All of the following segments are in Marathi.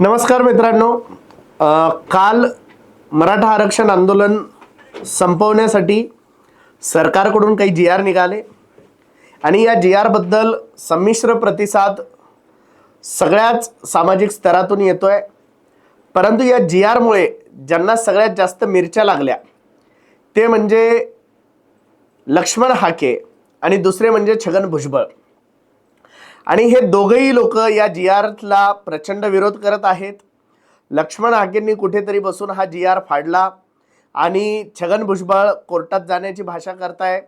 नमस्कार मित्रांनो. काल मराठा आरक्षण आंदोलन संपवण्यासाठी सरकारकडून काही जी आर निघाले आणि या जी आरबद्दल संमिश्र प्रतिसाद सगळ्याच सामाजिक स्तरातून येतो आहे परंतु या जी आरमुळे ज्यांना सगळ्यात जास्त मिरच्या लागल्या ते म्हणजे लक्ष्मण हाके आणि दुसरे म्हणजे छगन भुजबळ. आणि हे दोघही लोक या जी आरला प्रचंड विरोध करत आहेत. लक्ष्मण हाकेंनी कुठेतरी बसून हा जी आर फाडला आणि छगन भुजबळ कोर्टात जाण्याची भाषा करताय.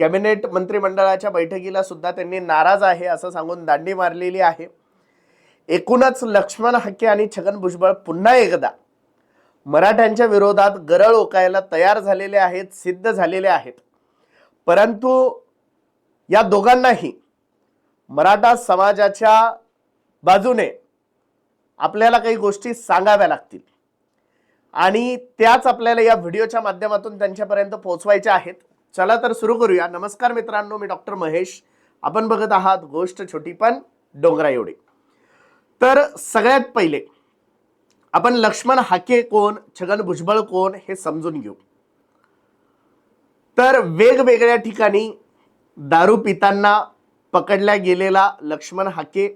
कॅबिनेट मंत्रिमंडळाच्या बैठकीला सुद्धा त्यांनी नाराज आहे असं सांगून दांडी मारलेली आहे. एकूणच लक्ष्मण हाके आणि छगन भुजबळ पुन्हा एकदा मराठ्यांच्या विरोधात गरळ ओकायला तयार झालेले आहेत सिद्ध झालेले आहेत. परंतु या दोघांनाही मराठा समाजाच्या बाजूने आपल्याला काही गोष्टी सांगाव्या लागतील. आणि त्याच आपल्याला या व्हिडिओच्या माध्यमातून त्यांच्यापर्यंत पोहोचवायच्या आहेत. चला तर सुरू करूया. नमस्कार मित्रांनो मी डॉक्टर महेश. आपण बघत आहात गोष्ट छोटी पण डोंगरा एवढी. तर सगळ्यात पहिले आपण लक्ष्मण हाके कोण छगन भुजबळ कोण हे समजून घेऊ. तर वेगवेगळ्या ठिकाणी दारू पिताना पकडल्या गेलेला लक्ष्मण हाके.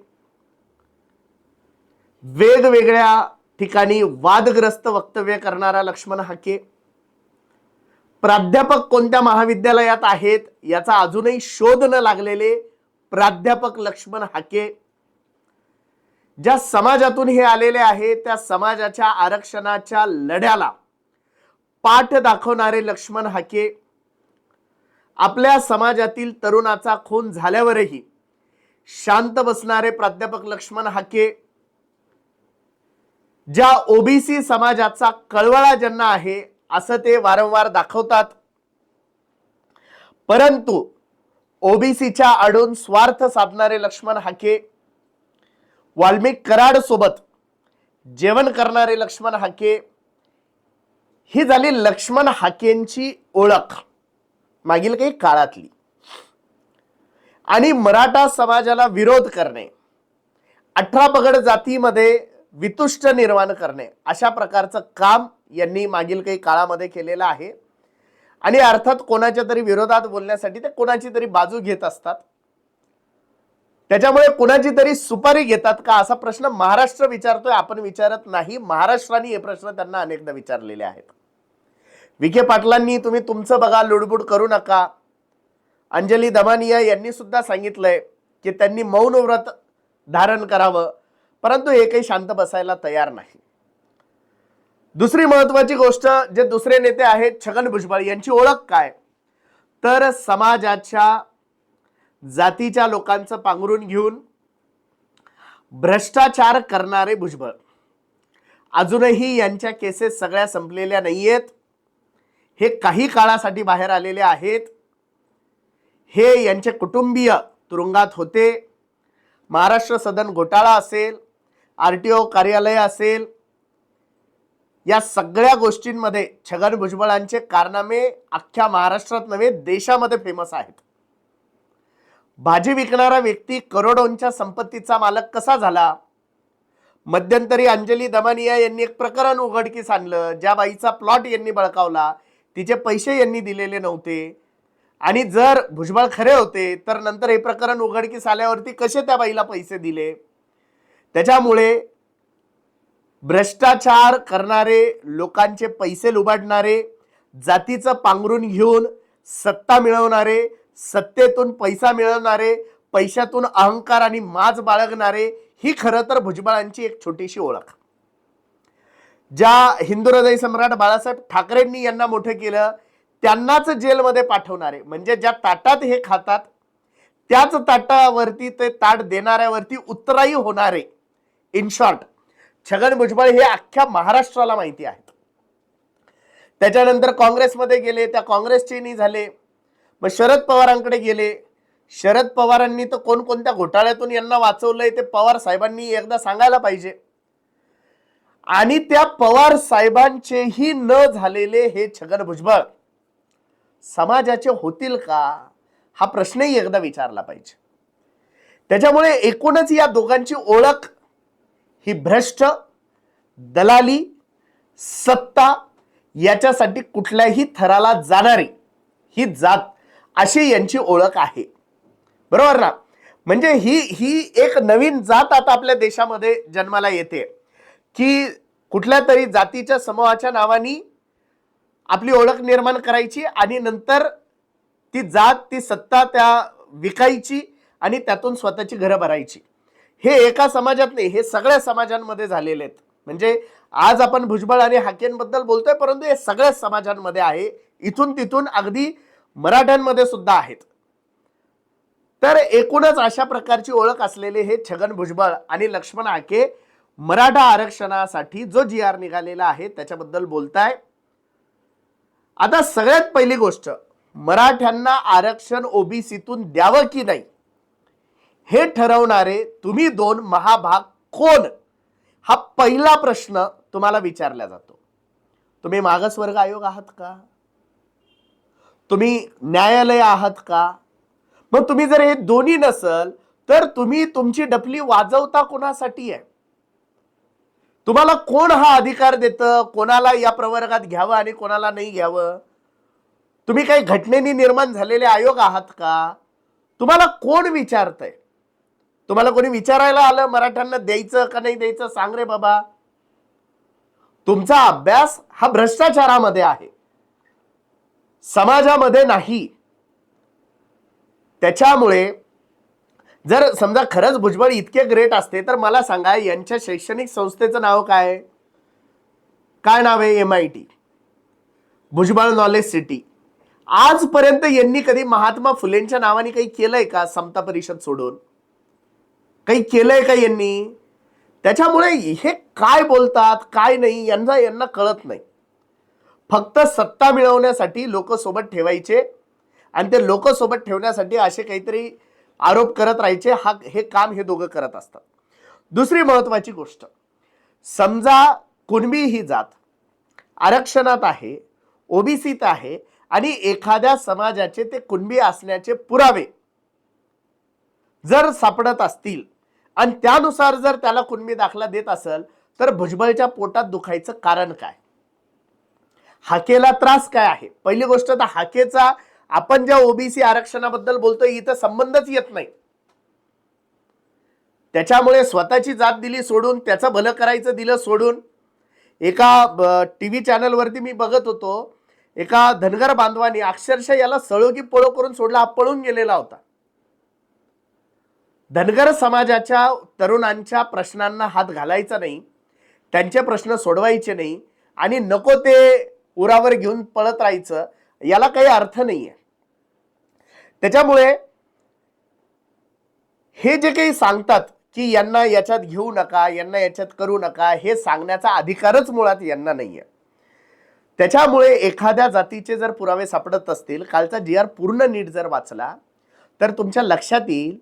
वेगवेगळ्या ठिकाणी वादग्रस्त वक्तव्य करणारा लक्ष्मण हाके. प्राध्यापक कोणत्या महाविद्यालयात आहेत याचा अजूनही शोध न लागलेले प्राध्यापक लक्ष्मण हाके. ज्या समाजातून हे आलेले आहे त्या समाजाच्या आरक्षणाच्या लढ्याला पाठ दाखवणारे लक्ष्मण हाके. आपल्या समाजातील तरुणाचा खून झाल्यावरही शांत बसणारे प्राध्यापक लक्ष्मण हाके ज्या ओबीसी समाजाचा कळवळा ज्यांना आहे असं ते वारंवार दाखवतात. परंतु ओबीसीच्या आडून स्वार्थ साधणारे लक्ष्मण हाके वाल्मिक कराड सोबत जेवण करणारे लक्ष्मण हाके ही झाली लक्ष्मण हाकेंची ओळख. मागील काही काळातली. आणि मराठा समाजाला विरोध करणे अठरा पगड जातीमध्ये वितुष्ट निर्माण करणे अशा प्रकारचं काम यांनी मागील काही काळामध्ये केलेलं आहे. आणि अर्थात कोणाच्या तरी विरोधात बोलण्यासाठी ते कोणाची तरी बाजू घेत असतात. त्याच्यामुळे कोणाची तरी सुपारी घेतात का असा प्रश्न महाराष्ट्र विचारतोय आपण विचारत नाही. महाराष्ट्राने हे प्रश्न त्यांना अनेकदा विचारलेले आहेत. विखे पाटलांनी तुम्ही तुमचं बघा लुडबुड करू नका. अंजली दमानिया यांनी सुद्धा सांगितलंय की त्यांनी मौन व्रत धारण करावं परंतु हे काही शांत बसायला तयार नाही. दुसरी महत्वाची गोष्ट जे दुसरे नेते आहेत छगन भुजबळ यांची ओळख काय? तर समाजाच्या जातीच्या लोकांचं पांघरून घेऊन भ्रष्टाचार करणारे भुजबळ. अजूनही यांच्या केसेस सगळ्या संपलेल्या नाहीयेत. हे काही काळासाठी बाहेर आलेले आहेत. हे यांचे कुटुंबीय तुरुंगात होते. महाराष्ट्र सदन घोटाळा असेल आर टी ओ कार्यालय असेल या सगळ्या गोष्टींमध्ये छगन भुजबळांचे कारनामे अख्ख्या महाराष्ट्रात नव्हे देशामध्ये फेमस आहेत. भाजी विकणारा व्यक्ती करोडोंच्या संपत्तीचा मालक कसा झाला? मध्यंतरी अंजली दमानिया यांनी एक प्रकरण उघडकीस आणलं ज्या बाईचा प्लॉट यांनी बळकावला. तिचे पैसे यांनी दिलेले नव्हते. आणि जर भुजबळ खरे होते तर नंतर हे प्रकरण उघडकीस आल्यावरती कसे त्या बाईला पैसे दिले? त्याच्यामुळे भ्रष्टाचार करणारे लोकांचे पैसे लुबाडणारे जातीचं पांघरून घेऊन सत्ता मिळवणारे सत्तेतून पैसा मिळवणारे पैशातून अहंकार आणि माज बाळगणारे ही खरं तर भुजबळांची एक छोटीशी ओळख. ज्या हिंदू हृदय सम्राट बाळासाहेब ठाकरेंनी यांना मोठं केलं त्यांनाच जेलमध्ये पाठवणारे. म्हणजे ज्या ताटात हे खातात त्याच ताटावरती ते ताट देणाऱ्यावरती उत्तराई होणारे. इन शॉर्ट छगन भुजबळ हे अख्ख्या महाराष्ट्राला माहिती आहेत. त्याच्यानंतर काँग्रेसमध्ये गेले त्या काँग्रेसचे झाले. मग शरद पवारांकडे गेले. शरद पवारांनी तर कोणकोणत्या घोटाळ्यातून यांना वाचवलंय ते पवार साहेबांनी एकदा सांगायला पाहिजे. आणि त्या पवार साहेबांचेही न झालेले हे छगन भुजबळ समाजाचे होतील का? हा प्रश्नही एकदा विचारला पाहिजे. त्याच्यामुळे एकूणच या दोघांची ओळख ही भ्रष्ट दलाली सत्ता याच्यासाठी कुठल्याही थराला जाणारी ही जात अशी यांची ओळख आहे. बरोबर ना? म्हणजे ही ही एक नवीन जात आता आपल्या देशामध्ये जन्माला येते. की कुठल्या तरी जातीच्या समूहाच्या नावानी आपली ओळख निर्माण करायची आणि नंतर ती जात ती सत्ता त्या विकायची आणि त्यातून स्वतःची घरं भरायची. हे एका समाजात नाही हे सगळ्या समाजांमध्ये झालेले आहेत. म्हणजे आज आपण भुजबळ आणि हाकेंबद्दल बोलतोय परंतु हे सगळ्याच समाजांमध्ये आहे. इथून तिथून अगदी मराठ्यांमध्ये सुद्धा आहेत. तर एकूणच अशा प्रकारची ओळख असलेले हे छगन भुजबळ आणि लक्ष्मण हाके मराठा आरक्षणासाठी जो जी आर निघालेला आहे त्याच्याबद्दल बोलताय. आता सगळ्यात पहिली गोष्ट मराठ्यांना आरक्षण ओबीसीतून द्यावं की नाही? हे ठरवणारे तुम्ही दोन महाभाग कोण? हा पहिला प्रश्न तुम्हाला विचारला जातो. तुम्ही मागासवर्ग आयोग आहात का? तुम्ही न्यायालय आहात का? मग तुम्ही जर हे दोन्ही नसल तर तुम्ही तुमची डपली वाजवता कोणासाठी आहे? तुम्हाला कोण हा अधिकार देतं? कोणाला या प्रवर्गात घ्यावं आणि कोणाला नाही घ्यावं? तुम्ही काही घटनेनी निर्माण झालेले आयोग आहात का? तुम्हाला कोण विचारतंय? तुम्हाला कोणी विचारायला आलं मराठ्यांना द्यायचं का नाही द्यायचं? सांग रे बाबा. तुमचा अभ्यास हा भ्रष्टाचारामध्ये आहे. समाजामध्ये नाही. त्याच्यामुळे जर समजा खरंच भुजबळ इतके ग्रेट असते तर मला सांगा यांच्या शैक्षणिक संस्थेचं नाव काय? काय नाव आहे? M I T Bhujbal knowledge city. आजपर्यंत यांनी कधी महात्मा फुलेंच्या नावाने काही केलंय का समता परिषद सोडून? काही केलंय का यांनी? त्याच्यामुळे हे काय बोलतात काय नाही यांना यांना कळत नाही. फक्त सत्ता मिळवण्यासाठी लोक सोबत ठेवायचे आणि ते लोक सोबत ठेवण्यासाठी असे काहीतरी आरोप करत राहायचे हा हे काम हे दोघं करत असतात. दुसरी महत्वाची गोष्ट समजा कुणबी ही जात आरक्षणात आहे ओबीसीत आहे आणि एखाद्या समाजाचे ते कुणबी असण्याचे पुरावे जर सापडत असतील आणि त्यानुसार जर त्याला कुणबी दाखला देत असेल तर भुजबळच्या पोटात दुखायचं कारण काय? हाकेला त्रास काय आहे? पहिली गोष्ट तर हाकेचा आपण ज्या ओबीसी आरक्षणाबद्दल बोलतोय इथं संबंधच येत नाही. त्याच्यामुळे स्वतःची जात दिली सोडून त्याचं भलं करायचं दिलं सोडून एका टी व्ही चॅनलवरती मी बघत होतो एका धनगर बांधवानी अक्षरशः याला सळोगी पळो करून सोडला हा पळून गेलेला होता. धनगर समाजाच्या तरुणांच्या प्रश्नांना हात घालायचा नाही त्यांचे प्रश्न सोडवायचे नाही आणि नको ते उरावर घेऊन पळत राहायचं याला काही अर्थ नाहीये. त्याच्यामुळे हे जे काही सांगतात की यांना याच्यात घेऊ नका यांना याच्यात करू नका हे सांगण्याचा अधिकारच मुळात यांना नाहीये. त्याच्यामुळे एखाद्या जातीचे जर पुरावे सापडत असतील कालचा जी आर पूर्ण नीट जर वाचला तर तुमच्या लक्षात येईल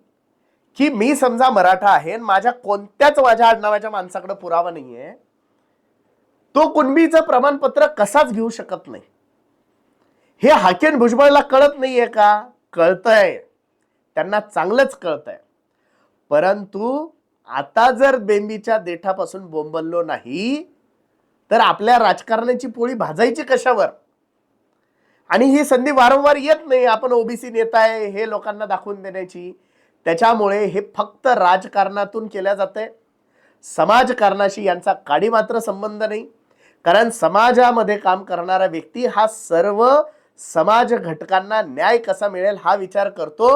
की मी समजा मराठा आहे आणि माझ्या कोणत्याच माझ्या आडनावाच्या माणसाकडे पुरावा नाहीये तो कुणबीचं प्रमाणपत्र कसाच घेऊ शकत नाही. हे हाकेन भुजबळला कळत नाही आहे का? कळतंय. त्यांना चांगलंच कळतंय. परंतु आता जर बेंबीच्या देठापासून बोंबललो नाही तर आपल्या राजकारणाची पोळी भाजायची कशावर? आणि ही संधी वारंवार येत नाही. आपण ओबीसी नेता आहे हे लोकांना दाखवून देण्याची. त्याच्यामुळे हे फक्त राजकारणातून केल्या जाते समाजकारणाशी यांचा काडी मात्र संबंध नाही. कारण समाजामध्ये काम करणारा व्यक्ती हा सर्व समाज घटकांना न्याय कसा मिळेल हा विचार करतो.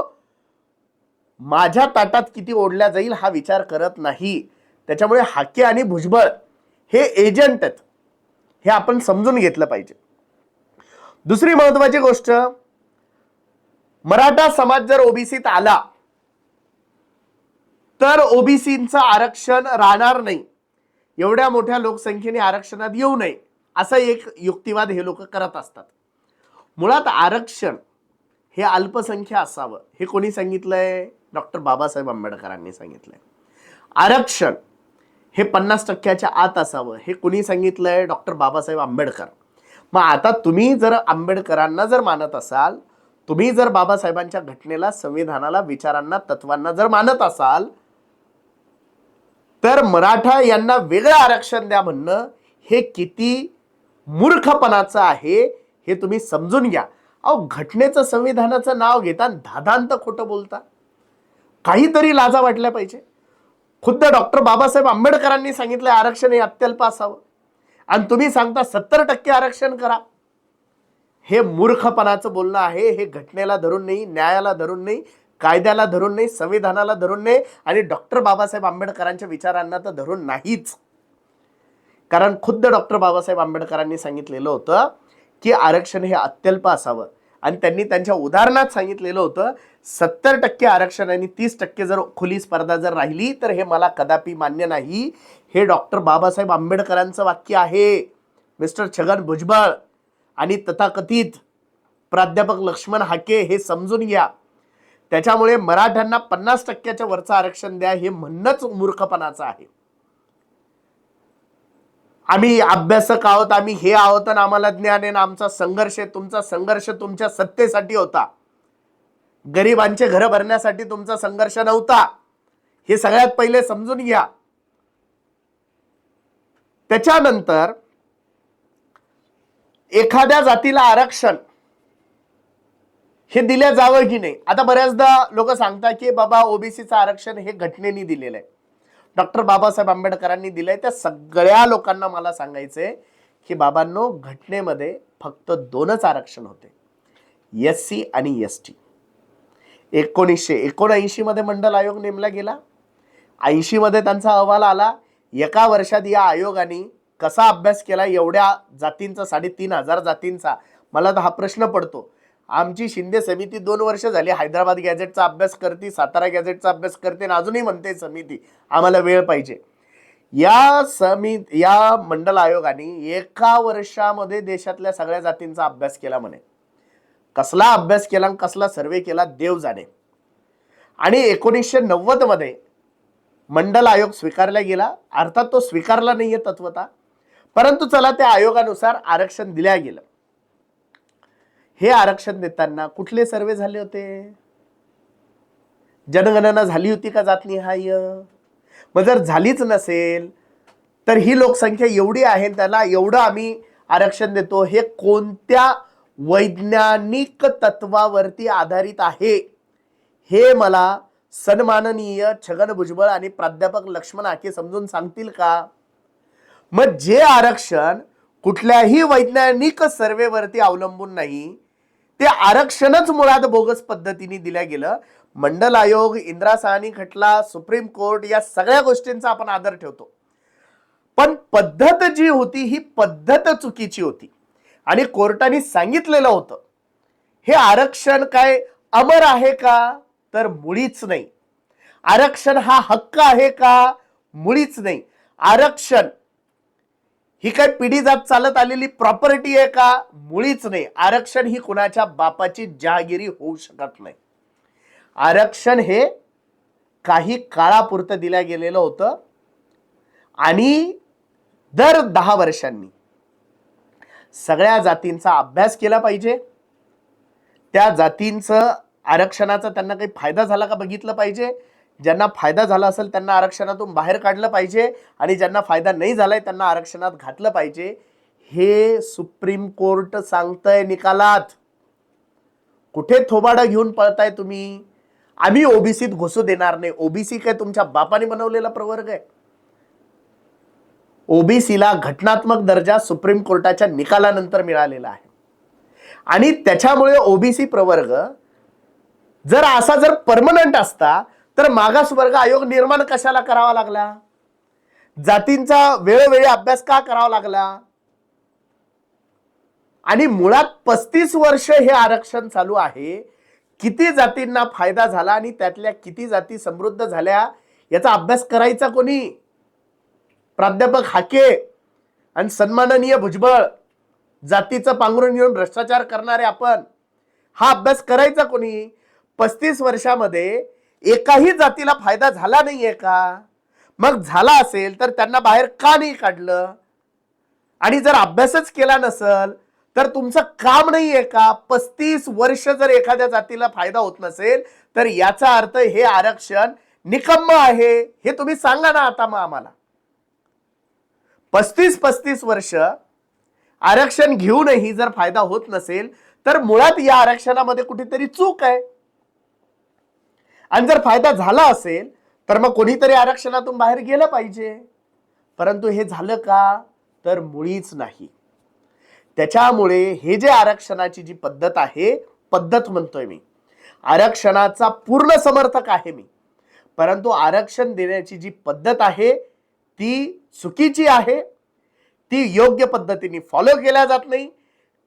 माझ्या ताटात किती ओढल्या जाईल हा विचार करत नाही. त्याच्यामुळे हाके आणि भुजबळ हे एजंट आहेत. हे आपण समजून घेतलं पाहिजे. दुसरी महत्वाची गोष्ट मराठा समाज जर ओबीसीत आला तर ओबीसीचं आरक्षण राहणार नाही. एवढ्या मोठ्या लोकसंख्येने आरक्षणात येऊ नये. असा एक युक्तिवाद हे लोक करत असतात. मुळात आरक्षण हे अल्पसंख्या असावं. हे कोणी सांगितलंय? डॉक्टर बाबासाहेब आंबेडकरांनी सांगितलंय. आरक्षण हे पन्नास टक्क्याच्या आत असावं. हे कोणी सांगितलंय? डॉक्टर बाबासाहेब आंबेडकर. मग आता तुम्ही जर आंबेडकरांना जर मानत असाल तुम्ही जर बाबासाहेबांच्या घटनेला संविधानाला विचारांना तत्वांना जर मानत असाल तर मराठा यांना वेगळं आरक्षण द्या म्हणणं हे किती मूर्खपणाचं आहे हे तुम्ही समजून घ्या. अहो घटनेचं संविधानाचं नाव घेता धादांत खोटं बोलता. काहीतरी लाजा वाटल्या पाहिजे. खुद्द डॉक्टर बाबासाहेब आंबेडकरांनी सांगितलं आरक्षण हे अत्यल्प असावं. आणि तुम्ही सांगता सत्तर टक्के आरक्षण करा. हे मूर्खपणाचं बोलणं आहे. हे घटनेला धरून नाही न्यायाला धरून नाही कायद्याला धरून नाही संविधानाला धरून नाही आणि डॉक्टर बाबासाहेब आंबेडकरांच्या विचारांना तर धरून नाहीच. कारण खुद्द डॉक्टर बाबासाहेब आंबेडकरांनी सांगितलेलं होतं की आरक्षण हे अत्यल्प असावं. आणि त्यांनी त्यांच्या उदाहरणात सांगितलेलं होतं सत्तर टक्के आरक्षण आणि तीस टक्के जर खुली स्पर्धा जर राहिली तर हे मला कदापि मान्य नाही. हे डॉक्टर बाबासाहेब आंबेडकरांचं वाक्य आहे. मिस्टर छगन भुजबळ आणि तथाकथित प्राध्यापक लक्ष्मण हाके हे समजून घ्या. त्याच्यामुळे मराठ्यांना पन्नास टक्क्याच्या वरचं आरक्षण द्या हे म्हणणंच मूर्खपणाचं आहे. आम्ही अभ्यासक आहोत आम्ही हे आहोत आणि आम्हाला ज्ञान आहे ना आमचा संघर्ष आहे. तुमचा संघर्ष तुमच्या सत्तेसाठी होता. गरिबांचे घर भरण्यासाठी तुमचा संघर्ष नव्हता. हे सगळ्यात पहिले समजून घ्या. त्याच्यानंतर एखाद्या जातीला आरक्षण हे दिल्या जावं की नाही? आता बऱ्याचदा लोक सांगतात की बाबा ओबीसीचं आरक्षण हे घटनेने दिलेलं आहे. डॉक्टर बाबासाहेब आंबेडकरांनी दिलंय. त्या सगळ्या लोकांना मला सांगायचंय की बाबांनो घटनेमध्ये फक्त दोनच आरक्षण होते. एस सी आणि एस टी. एकोणीसशे एकोणऐंशीमध्ये मंडल आयोग नेमला गेला. ऐंशीमध्ये त्यांचा अहवाल आला. एका वर्षात या आयोगाने कसा अभ्यास केला? एवढ्या जातींचा साडेतीन हजार जातींचा. मला तर हा प्रश्न पडतो. आमची शिंदे समिती दोन वर्ष झाली हैदराबाद गॅझेटचा अभ्यास करते सातारा गॅझेटचा अभ्यास करते आणि अजूनही म्हणते समिती आम्हाला वेळ पाहिजे. या समि या मंडल आयोगाने एका वर्षामध्ये देशातल्या सगळ्या जातींचा अभ्यास केला म्हणे. कसला अभ्यास केला आणि कसला सर्वे केला देव जाणे. आणि एकोणीसशे नव्वदमध्ये मंडल आयोग स्वीकारला गेला. अर्थात तो स्वीकारला नाहीये तत्वता. परंतु चला त्या आयोगानुसार आरक्षण दिल्या गेलं. हे आरक्षण देताना कुठले सर्वे झाले होते? जनगणना झाली होती का जातनिहाय मग जर झालीच नसेल तर ही लोकसंख्या एवढी आहे त्याला एवढं आम्ही आरक्षण देतो हे कोणत्या वैज्ञानिक तत्वावरती आधारित आहे? हे मला सन्माननीय छगन भुजबळ आणि प्राध्यापक लक्ष्मण आके समजून सांगतील का? मग जे आरक्षण कुठल्याही वैज्ञानिक सर्वेवरती अवलंबून नाही ते आरक्षणच मुळात बोगस पद्धतीने दिल्या गेलं. मंडल आयोग इंदिरा साहनी खटला सुप्रीम कोर्ट या सगळ्या गोष्टींचा आपण आदर ठेवतो. पण पद्धत जी होती ही पद्धत चुकीची होती. आणि कोर्टाने सांगितलेलं होतं हे आरक्षण काय अमर आहे का? तर मुळीच नाही. आरक्षण हा हक्क आहे का? मुळीच नाही. आरक्षण ही काय पिढी जात चालत आलेली प्रॉपर्टी आहे का? मुळीच नाही. आरक्षण ही कुणाच्या बापाची जहागिरी होऊ शकत नाही. आरक्षण हे काही काळापुरतं दिल्या गेलेलं होतं. आणि दर दहा वर्षांनी सगळ्या जातींचा अभ्यास केला पाहिजे. त्या जातींचं आरक्षणाचा त्यांना काही फायदा झाला का बघितलं पाहिजे. ज्यांना फायदा झाला असेल त्यांना आरक्षणातून बाहेर काढलं पाहिजे आणि ज्यांना फायदा नाही झालाय त्यांना आरक्षणात घातलं पाहिजे. हे सुप्रीम कोर्ट सांगतंय निकालात. कुठे थोबाडं घेऊन पळताय तुम्ही? आम्ही ओबीसीत घुसू देणार नाही. ओबीसी काय तुमच्या बापाने बनवलेला प्रवर्ग आहे. ओबीसीला घटनात्मक दर्जा सुप्रीम कोर्टाच्या निकालानंतर मिळालेला आहे. आणि त्याच्यामुळे ओबीसी प्रवर्ग जर असा जर परमनंट असता तर मागासवर्ग आयोग निर्माण कशाला करावा लागला? जातींचा वेळोवेळी अभ्यास का करावा लागला? आणि मुळात पस्तीस वर्ष हे आरक्षण चालू आहे. किती जातींना फायदा झाला आणि त्यातल्या किती जाती समृद्ध झाल्या याचा अभ्यास करायचा कोणी? प्राध्यापक हाके आणि सन्माननीय भुजबळ जातीचं पांघरून घेऊन भ्रष्टाचार करणारे आपण हा अभ्यास करायचा कोणी? पस्तीस वर्षामध्ये एकाही जातीला फायदा झाला नाहीये का? मग झाला असेल तर त्यांना बाहेर का नाही काढलं? आणि जर अभ्यासच केला नसल तर तुमचं काम नाही आहे का? पस्तीस वर्ष जर एखाद्या जातीला फायदा होत नसेल तर याचा अर्थ हे आरक्षण निकम्म आहे. हे तुम्ही सांगा ना आता मग आम्हाला. पस्तीस पस्तीस वर्ष आरक्षण घेऊनही जर फायदा होत नसेल तर मुळात या आरक्षणामध्ये कुठेतरी चूक आहे. आणि जर फायदा झाला असेल तर मग कोणीतरी आरक्षणातून बाहेर गेलं पाहिजे. परंतु हे झालं का? तर मुळीच नाही. त्याच्यामुळे हे जे आरक्षणाची जी पद्धत आहे पद्धत म्हणतोय मी. आरक्षणाचा पूर्ण समर्थक आहे मी. परंतु आरक्षण देण्याची जी पद्धत आहे ती चुकीची आहे. ती योग्य पद्धतीने फॉलो केल्या जात नाही.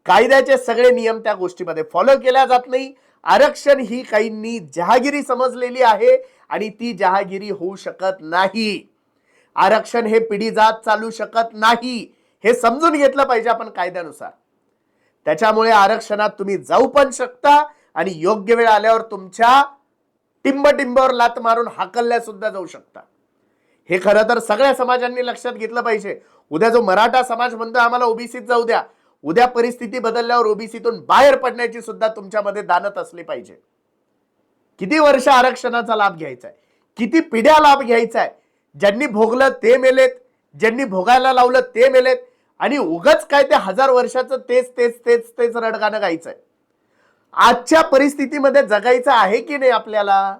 कायद्याचे सगळे नियम त्या गोष्टीमध्ये फॉलो केल्या जात नाही. आरक्षण ही काहींनी जहागिरी समजलेली आहे आणि ती जहागिरी होऊ शकत नाही. आरक्षण हे पिढी जात चालू शकत नाही. हे समजून घेतलं पाहिजे आपण कायद्यानुसार. त्याच्यामुळे आरक्षणात तुम्ही जाऊ पण शकता आणि योग्य वेळ आल्यावर तुमच्या टिंबटिंबावर लात मारून हाकलल्या सुद्धा जाऊ शकता. हे खरं तर सगळ्या समाजांनी लक्षात घेतलं पाहिजे. उद्या जो मराठा समाज म्हणतो आम्हाला ओबीसीत जाऊ द्या. उद्या परिस्थिती बदलल्यावर ओबीसीतून बाहेर पडण्याची सुद्धा तुमच्यामध्ये दानत असली पाहिजे. किती वर्ष आरक्षणाचा लाभ घ्यायचा आहे किती पिढ्या लाभ घ्यायचा आहे ज्यांनी भोगलं ते मेलेत ज्यांनी भोगायला लावलं ते मेलेत आणि उगच काय ते हजार वर्षाचं तेच तेच तेच तेच रडगाणं गायचं आहे आजच्या परिस्थितीमध्ये जगायचं आहे की नाही आपल्याला?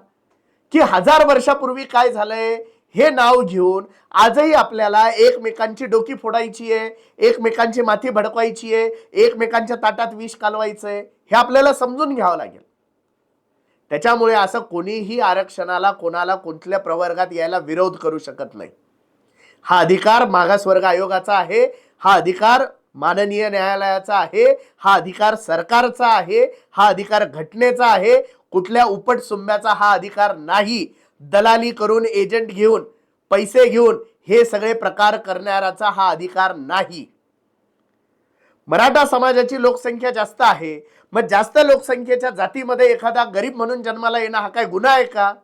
की हजार वर्षापूर्वी काय झालंय? हे नाव घेऊन आजही आपल्याला एकमेकांची डोकी फोडायची आहे एकमेकांची माथी भडकवायची आहे एकमेकांच्या ताटात विष कालवायचं आहे हे आपल्याला समजून घ्यावं लागेल. त्याच्यामुळे असं कोणीही आरक्षणाला कोणाला कोणत्या प्रवर्गात यायला विरोध करू शकत नाही. हा अधिकार मागासवर्ग आयोगाचा आहे हा अधिकार माननीय न्यायालयाचा आहे हा अधिकार सरकारचा आहे हा अधिकार घटनेचा आहे कुठल्या उपट सुंब्याचा हा अधिकार नाही. दलाली करून एजंट घेऊन पैसे घेऊन हे सगळे प्रकार करणाऱ्याचा हा अधिकार नाही. मराठा समाजाची लोकसंख्या जास्त आहे. मग जास्त लोकसंख्येच्या जातीमध्ये एखादा गरीब म्हणून जन्माला येणं हा काय गुन्हा आहे का?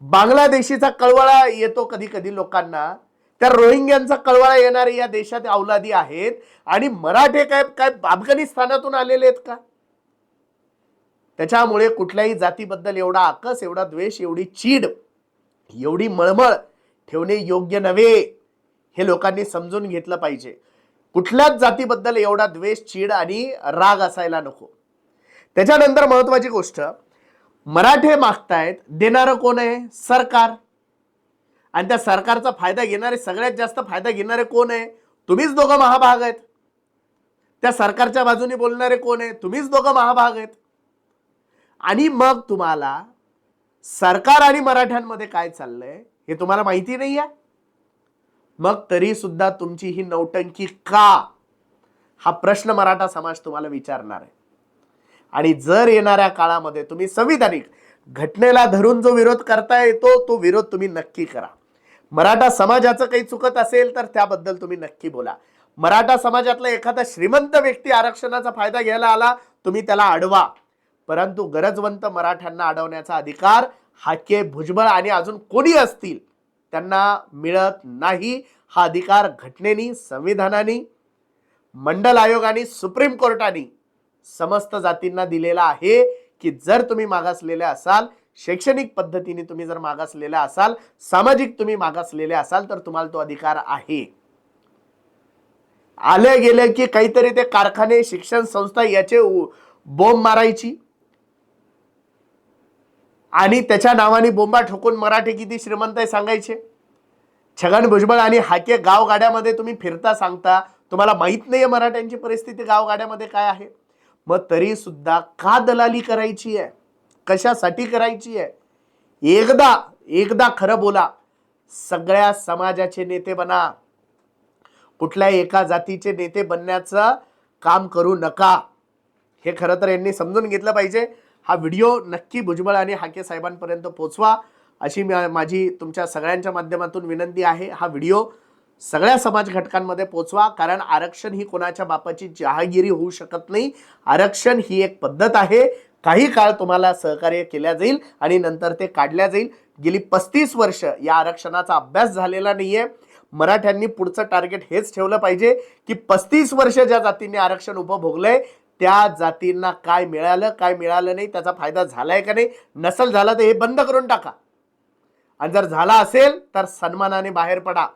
बांगलादेशीचा कळवळा येतो कधी कधी लोकांना. त्या रोहिंग्यांचा कळवळा येणारे या देशात अवलादी आहेत. आणि मराठे काय काय अफगाणिस्तानातून आलेले आहेत का? त्याच्यामुळे कुठल्याही जातीबद्दल एवढा आकस एवढा द्वेष एवढी चीड एवढी मळमळ ठेवणे योग्य नव्हे हे लोकांनी समजून घेतलं पाहिजे. कुठल्याच जातीबद्दल एवढा द्वेष चीड आणि राग असायला नको. त्याच्यानंतर महत्वाची गोष्ट मराठे मागतायत देणारं कोण आहे? सरकार. आणि त्या सरकारचा फायदा घेणारे सगळ्यात जास्त फायदा घेणारे कोण आहे? तुम्हीच दोघं महाभाग आहेत. त्या सरकारच्या बाजूने बोलणारे कोण आहे? तुम्हीच दोघं महाभाग आहेत. आणि मग तुम्हाला सरकार आणि मराठ्यांमध्ये काय चाललंय हे तुम्हाला माहिती नाही आहे मग तरी सुद्धा तुमची ही नौटंकी का? हा प्रश्न मराठा समाज तुम्हाला विचारणार आहे. आणि जर येणाऱ्या काळामध्ये तुम्ही संविधानिक घटनेला धरून जो विरोध करता येतो तो विरोध तुम्ही नक्की करा. मराठा समाजाचं काही चुकत असेल तर त्याबद्दल तुम्ही नक्की बोला. मराठा समाजातला एखादा श्रीमंत व्यक्ती आरक्षणाचा फायदा घ्यायला आला तुम्ही त्याला अडवा. परंतु गरजवंत मराठ्यांना अडवण्याचा अधिकार हाके भुजबळ आणि अजून कोणी असतील त्यांना मिळत नाही. हा अधिकार घटनेनी संविधानाने मंडल आयोगाने सुप्रीम कोर्टाने समस्त जातींना दिलेला आहे की जर तुम्ही मागासलेले असाल शैक्षणिक पद्धतीने तुम्ही जर मागासलेले असाल सामाजिक तुम्ही मागासलेले असाल तर तुम्हाला तो अधिकार आहे. आले गेले की काहीतरी ते कारखाने शिक्षण संस्था याचे बोंब मारायची आणि त्याच्या नावाने बोंबा ठोकून मराठी किती श्रीमंत आहे सांगायचे? छगन भुजबळ आणि हाके गावगाड्यामध्ये तुम्ही फिरता सांगता तुम्हाला माहीत नाही आहे मराठ्यांची परिस्थिती गावगाड्यामध्ये काय आहे? मग तरी सुद्धा का दलाली करायची आहे? कशासाठी करायची आहे? एकदा एकदा खरं बोला सगळ्या समाजाचे नेते बना. कुठल्या एका जातीचे नेते बनण्याचं काम करू नका. हे खरं तर यांनी समजून घेतलं पाहिजे. हा व्हिडिओ नक्की भुजबळ आणि हाके साहेबांपर्यंत पोचवा. अशी माझी तुमच्या सगळ्यांच्या माध्यमातून विनंती आहे हा व्हिडिओ सगळ्या समाज घटकांमध्ये पोचवा कारण आरक्षण ही कोणाच्या बापाची जहागिरी होऊ शकत नाही. आरक्षण ही एक पद्धत आहे. काही काळ तुम्हाला सहकार्य केल्या जाईल आणि नंतर ते काढल्या जाईल. गेली पस्तीस वर्ष या आरक्षणाचा अभ्यास झालेला नाहीये. मराठ्यांनी पुढचं टार्गेट हेच ठेवलं पाहिजे की पस्तीस वर्ष ज्या जातींनी आरक्षण उपभोगलंय त्या जातींना काय मिळालं काय मिळालं नाही त्याचा फायदा झाला आहे का नाही नसल झाला तर हे बंद करून टाका. आणि जर झाला असेल तर सन्मानाने बाहेर पडा.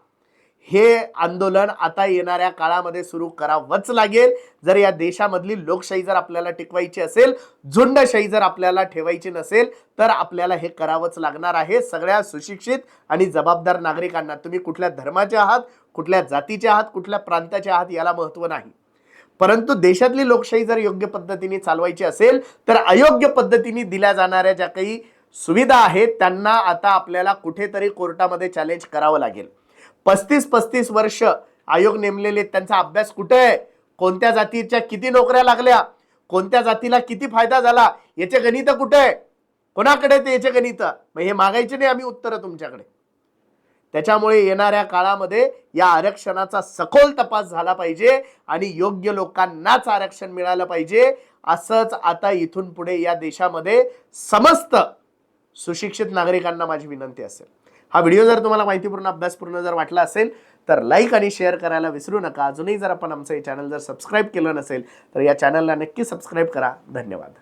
हे आंदोलन आता येणाऱ्या काळामध्ये सुरू करावंच लागेल. जर या देशामधली लोकशाही जर आपल्याला टिकवायची असेल झुंडशाही जर आपल्याला ठेवायची नसेल तर आपल्याला हे करावंच लागणार आहे. सगळ्या सुशिक्षित आणि जबाबदार नागरिकांना. तुम्ही कुठल्या धर्माचे आहात कुठल्या जातीचे आहात कुठल्या प्रांताचे आहात याला महत्त्व नाही. परंतु देशातली लोकशाही जर योग्य पद्धतीने चालवायची असेल तर अयोग्य पद्धतीने दिल्या जाणाऱ्या ज्या काही सुविधा आहेत त्यांना आता आपल्याला कुठेतरी कोर्टामध्ये चॅलेंज करावं लागेल. पस्तीस पस्तीस वर्ष आयोग नेमलेले त्यांचा अभ्यास कुठे आहे? कोणत्या जातीच्या किती नोकऱ्या लागल्या? कोणत्या जातीला किती फायदा झाला? याचे गणित कुठे आहे? कोणाकडे ते याचे गणित? मग हे मागायचे नाही आम्ही उत्तरं तुमच्याकडे. त्याच्यामुळे येणाऱ्या काळामध्ये या आरक्षणाचा सखोल तपास झाला पाहिजे आणि योग्य लोकांनाच आरक्षण मिळालं पाहिजे. असंच आता इथून पुढे या देशामध्ये समस्त सुशिक्षित नागरिकांना माझी विनंती असेल. हा व्हिडिओ जर तुम्हाला माहितीपूर्ण अभ्यासपूर्ण जर वाटला असेल तर लाईक आणि शेअर करायला विसरू नका. अजूनही जर आपण आमचं हे चॅनल जर सबस्क्राईब केलं नसेल तर या चॅनलला नक्की सबस्क्राईब करा. धन्यवाद.